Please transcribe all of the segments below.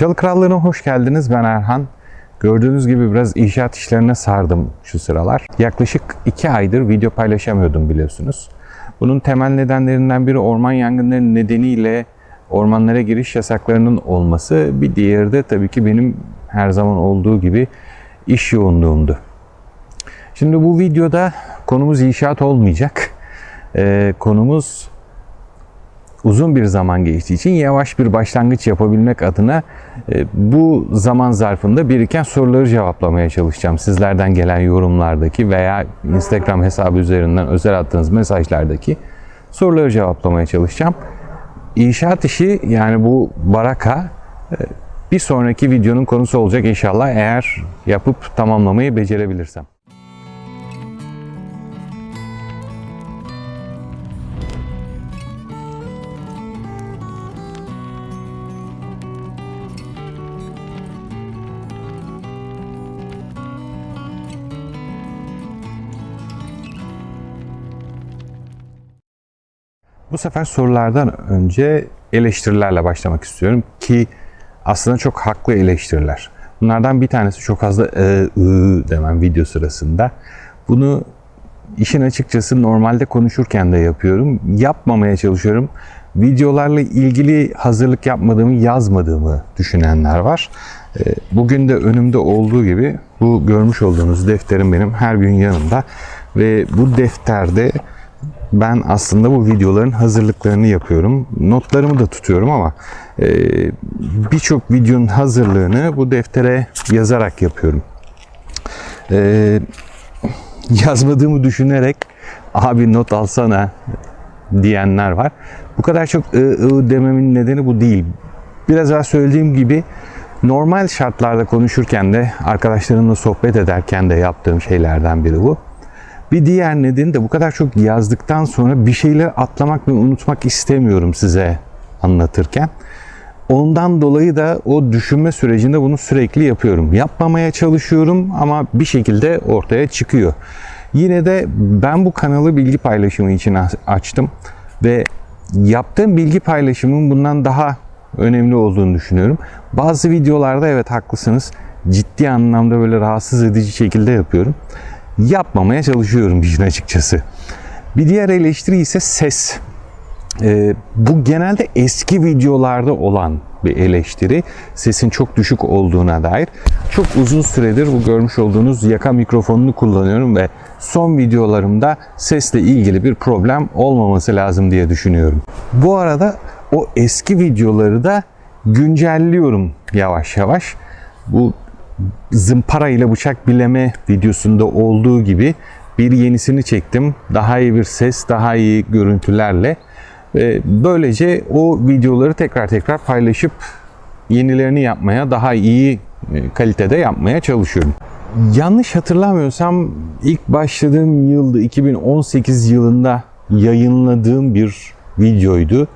Çalı Krallığı'na hoş geldiniz. Ben Erhan. Gördüğünüz gibi biraz inşaat işlerine sardım şu sıralar. Yaklaşık iki aydır video paylaşamıyordum biliyorsunuz. Bunun temel nedenlerinden biri orman yangınları nedeniyle ormanlara giriş yasaklarının olması. Bir diğeri de tabii ki benim her zaman olduğu gibi iş yoğunluğumdu. Şimdi bu videoda konumuz inşaat olmayacak. Ee, konumuz uzun bir zaman geçtiği için yavaş bir başlangıç yapabilmek adına e, bu zaman zarfında biriken soruları cevaplamaya çalışacağım. Sizlerden gelen yorumlardaki veya Instagram hesabı üzerinden özel attığınız mesajlardaki soruları cevaplamaya çalışacağım. İnşaat işi yani bu baraka e, bir sonraki videonun konusu olacak inşallah eğer yapıp tamamlamayı becerebilirsem. Bu sefer sorulardan önce eleştirilerle başlamak istiyorum ki aslında çok haklı eleştiriler. Bunlardan bir tanesi çok fazla ı, ı demem video sırasında. Bunu işin açıkçası normalde konuşurken de yapıyorum. Yapmamaya çalışıyorum. Videolarla ilgili hazırlık yapmadığımı, yazmadığımı düşünenler var. Ee, Bugün de önümde olduğu gibi bu görmüş olduğunuz defterim benim her gün yanımda. Ve bu defterde ben aslında bu videoların hazırlıklarını yapıyorum. Notlarımı da tutuyorum ama e, birçok videonun hazırlığını bu deftere yazarak yapıyorum. E, yazmadığımı düşünerek abi not alsana diyenler var. Bu kadar çok ı, ı dememin nedeni bu değil. Biraz daha söylediğim gibi normal şartlarda konuşurken de arkadaşlarımla sohbet ederken de yaptığım şeylerden biri bu. Bir diğer nedeni de bu kadar çok yazdıktan sonra bir şeyleri atlamak ve unutmak istemiyorum size anlatırken. Ondan dolayı da o düşünme sürecinde bunu sürekli yapıyorum. Yapmamaya çalışıyorum ama bir şekilde ortaya çıkıyor. Yine de ben bu kanalı bilgi paylaşımı için açtım ve yaptığım bilgi paylaşımın bundan daha önemli olduğunu düşünüyorum. Bazı videolarda evet haklısınız ciddi anlamda böyle rahatsız edici şekilde yapıyorum yapmamaya çalışıyorum işin açıkçası. Bir diğer eleştiri ise ses. Ee, bu genelde eski videolarda olan bir eleştiri. Sesin çok düşük olduğuna dair. Çok uzun süredir bu görmüş olduğunuz yaka mikrofonunu kullanıyorum ve son videolarımda sesle ilgili bir problem olmaması lazım diye düşünüyorum. Bu arada o eski videoları da güncelliyorum yavaş yavaş. Bu zımpara ile bıçak bileme videosunda olduğu gibi bir yenisini çektim. Daha iyi bir ses, daha iyi görüntülerle böylece o videoları tekrar tekrar paylaşıp yenilerini yapmaya, daha iyi e, kalitede yapmaya çalışıyorum. Yanlış hatırlamıyorsam ilk başladığım yılda 2018 yılında yayınladığım bir videoydu.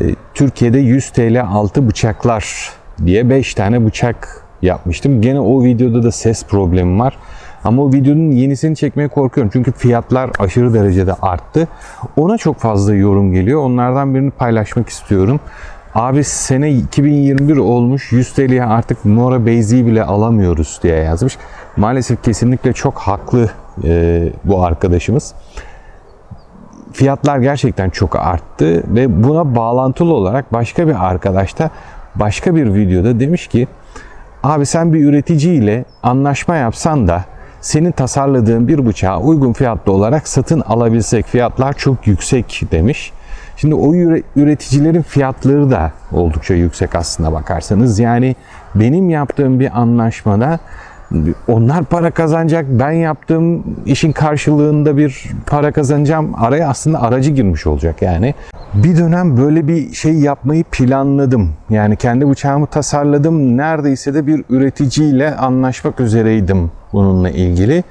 E, Türkiye'de 100 TL altı bıçaklar diye 5 tane bıçak yapmıştım. Gene o videoda da ses problemi var. Ama o videonun yenisini çekmeye korkuyorum. Çünkü fiyatlar aşırı derecede arttı. Ona çok fazla yorum geliyor. Onlardan birini paylaşmak istiyorum. Abi sene 2021 olmuş 100 TL'ye artık Nora Beyzi'yi bile alamıyoruz diye yazmış. Maalesef kesinlikle çok haklı e, bu arkadaşımız. Fiyatlar gerçekten çok arttı ve buna bağlantılı olarak başka bir arkadaş da başka bir videoda demiş ki Abi sen bir üreticiyle anlaşma yapsan da senin tasarladığın bir bıçağı uygun fiyatlı olarak satın alabilsek fiyatlar çok yüksek demiş. Şimdi o üreticilerin fiyatları da oldukça yüksek aslında bakarsanız. Yani benim yaptığım bir anlaşmada onlar para kazanacak. Ben yaptığım işin karşılığında bir para kazanacağım. Araya aslında aracı girmiş olacak yani. Bir dönem böyle bir şey yapmayı planladım. Yani kendi bıçağımı tasarladım. Neredeyse de bir üreticiyle anlaşmak üzereydim bununla ilgili.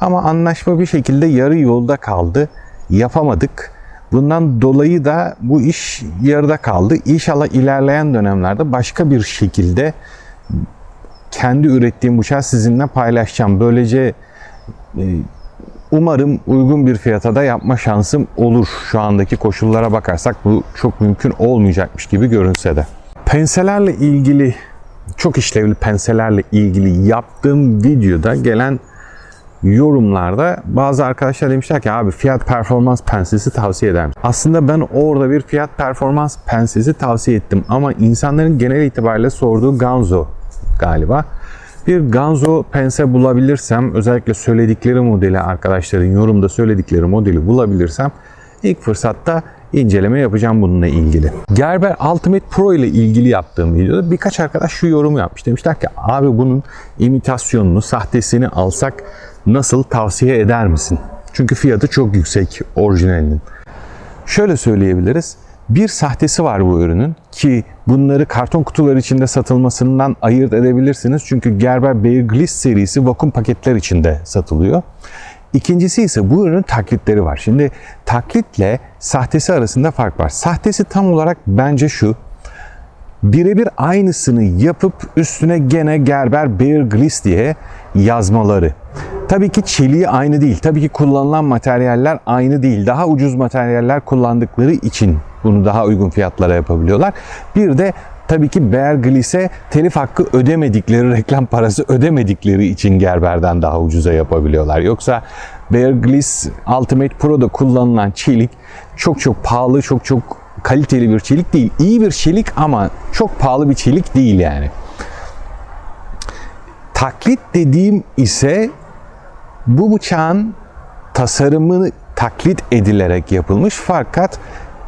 Ama anlaşma bir şekilde yarı yolda kaldı. Yapamadık. Bundan dolayı da bu iş yarıda kaldı. İnşallah ilerleyen dönemlerde başka bir şekilde kendi ürettiğim bıçağı sizinle paylaşacağım. Böylece e, umarım uygun bir fiyata da yapma şansım olur. Şu andaki koşullara bakarsak bu çok mümkün olmayacakmış gibi görünse de. Penselerle ilgili çok işlevli penselerle ilgili yaptığım videoda gelen yorumlarda bazı arkadaşlar demişler ki abi fiyat performans pensesi tavsiye eder misin? Aslında ben orada bir fiyat performans pensesi tavsiye ettim ama insanların genel itibariyle sorduğu Ganzo galiba. Bir Ganzo pense bulabilirsem özellikle söyledikleri modeli arkadaşların yorumda söyledikleri modeli bulabilirsem ilk fırsatta inceleme yapacağım bununla ilgili. Gerber Ultimate Pro ile ilgili yaptığım videoda birkaç arkadaş şu yorumu yapmış. Demişler ki abi bunun imitasyonunu, sahtesini alsak nasıl tavsiye eder misin? Çünkü fiyatı çok yüksek orijinalinin. Şöyle söyleyebiliriz. Bir sahtesi var bu ürünün ki bunları karton kutular içinde satılmasından ayırt edebilirsiniz. Çünkü Gerber Bear Grylls serisi vakum paketler içinde satılıyor. İkincisi ise bu ürünün taklitleri var. Şimdi taklitle sahtesi arasında fark var. Sahtesi tam olarak bence şu. Birebir aynısını yapıp üstüne gene Gerber Bear Grylls diye yazmaları. Tabii ki çeliği aynı değil. Tabii ki kullanılan materyaller aynı değil. Daha ucuz materyaller kullandıkları için bunu daha uygun fiyatlara yapabiliyorlar. Bir de tabii ki Bear Grylls'e telif hakkı ödemedikleri, reklam parası ödemedikleri için Gerber'den daha ucuza yapabiliyorlar. Yoksa Bear Ultimate Pro'da kullanılan çelik çok çok pahalı, çok çok kaliteli bir çelik değil. İyi bir çelik ama çok pahalı bir çelik değil yani. Taklit dediğim ise bu bıçağın tasarımı taklit edilerek yapılmış fakat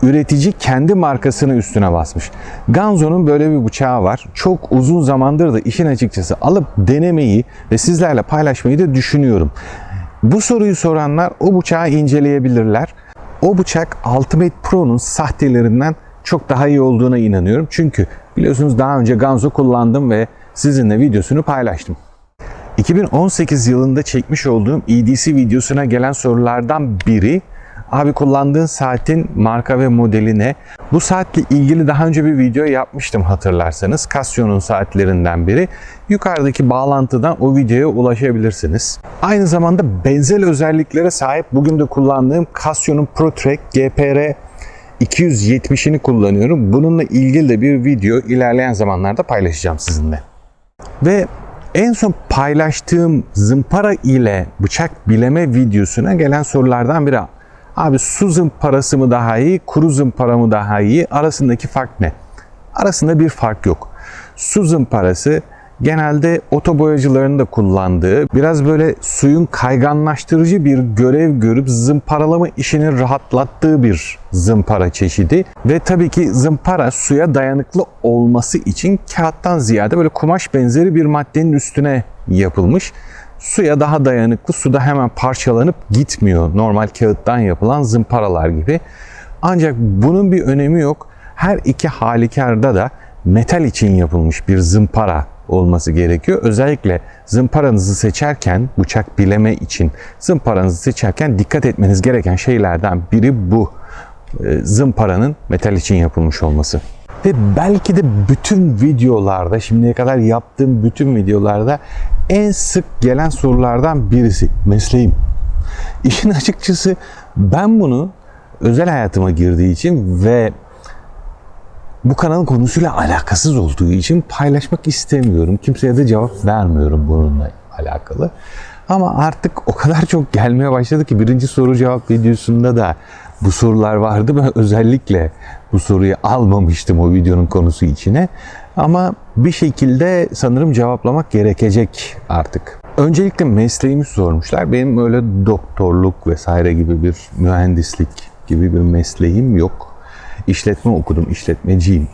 üretici kendi markasını üstüne basmış. Ganzo'nun böyle bir bıçağı var. Çok uzun zamandır da işin açıkçası alıp denemeyi ve sizlerle paylaşmayı da düşünüyorum. Bu soruyu soranlar o bıçağı inceleyebilirler. O bıçak Ultimate Pro'nun sahtelerinden çok daha iyi olduğuna inanıyorum. Çünkü biliyorsunuz daha önce Ganzo kullandım ve sizinle videosunu paylaştım. 2018 yılında çekmiş olduğum EDC videosuna gelen sorulardan biri Abi kullandığın saatin marka ve modeli ne? Bu saatle ilgili daha önce bir video yapmıştım hatırlarsanız. Casio'nun saatlerinden biri. Yukarıdaki bağlantıdan o videoya ulaşabilirsiniz. Aynı zamanda benzer özelliklere sahip bugün de kullandığım Casio'nun ProTrack GPR 270'ini kullanıyorum. Bununla ilgili de bir video ilerleyen zamanlarda paylaşacağım sizinle. Ve en son paylaştığım zımpara ile bıçak bileme videosuna gelen sorulardan biri. Abi su zımparası mı daha iyi, kuru zımpara mı daha iyi? Arasındaki fark ne? Arasında bir fark yok. Su zımparası genelde otoboyacıların da kullandığı, biraz böyle suyun kayganlaştırıcı bir görev görüp zımparalama işini rahatlattığı bir zımpara çeşidi. Ve tabii ki zımpara suya dayanıklı olması için kağıttan ziyade böyle kumaş benzeri bir maddenin üstüne yapılmış. Suya daha dayanıklı, suda hemen parçalanıp gitmiyor normal kağıttan yapılan zımparalar gibi. Ancak bunun bir önemi yok. Her iki halükarda da metal için yapılmış bir zımpara olması gerekiyor. Özellikle zımparanızı seçerken, bıçak bileme için zımparanızı seçerken dikkat etmeniz gereken şeylerden biri bu. Ee, Zımparanın metal için yapılmış olması. Ve belki de bütün videolarda, şimdiye kadar yaptığım bütün videolarda en sık gelen sorulardan birisi. Mesleğim. İşin açıkçası ben bunu özel hayatıma girdiği için ve bu kanalın konusuyla alakasız olduğu için paylaşmak istemiyorum. Kimseye de cevap vermiyorum bununla alakalı. Ama artık o kadar çok gelmeye başladı ki birinci soru cevap videosunda da bu sorular vardı. Ben özellikle bu soruyu almamıştım o videonun konusu içine. Ama bir şekilde sanırım cevaplamak gerekecek artık. Öncelikle mesleğimi sormuşlar. Benim öyle doktorluk vesaire gibi bir mühendislik gibi bir mesleğim yok. İşletme okudum, işletmeciyim.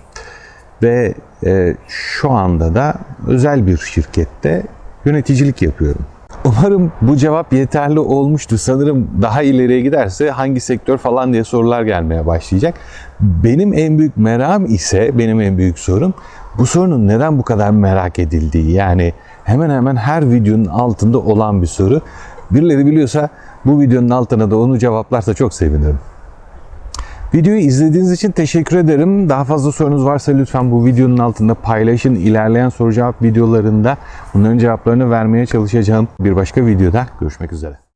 Ve e, şu anda da özel bir şirkette yöneticilik yapıyorum. Umarım bu cevap yeterli olmuştu. Sanırım daha ileriye giderse hangi sektör falan diye sorular gelmeye başlayacak. Benim en büyük merakım ise, benim en büyük sorum bu sorunun neden bu kadar merak edildiği. Yani hemen hemen her videonun altında olan bir soru. Birileri biliyorsa bu videonun altına da onu cevaplarsa çok sevinirim. Videoyu izlediğiniz için teşekkür ederim. Daha fazla sorunuz varsa lütfen bu videonun altında paylaşın. İlerleyen soru cevap videolarında bunların cevaplarını vermeye çalışacağım. Bir başka videoda görüşmek üzere.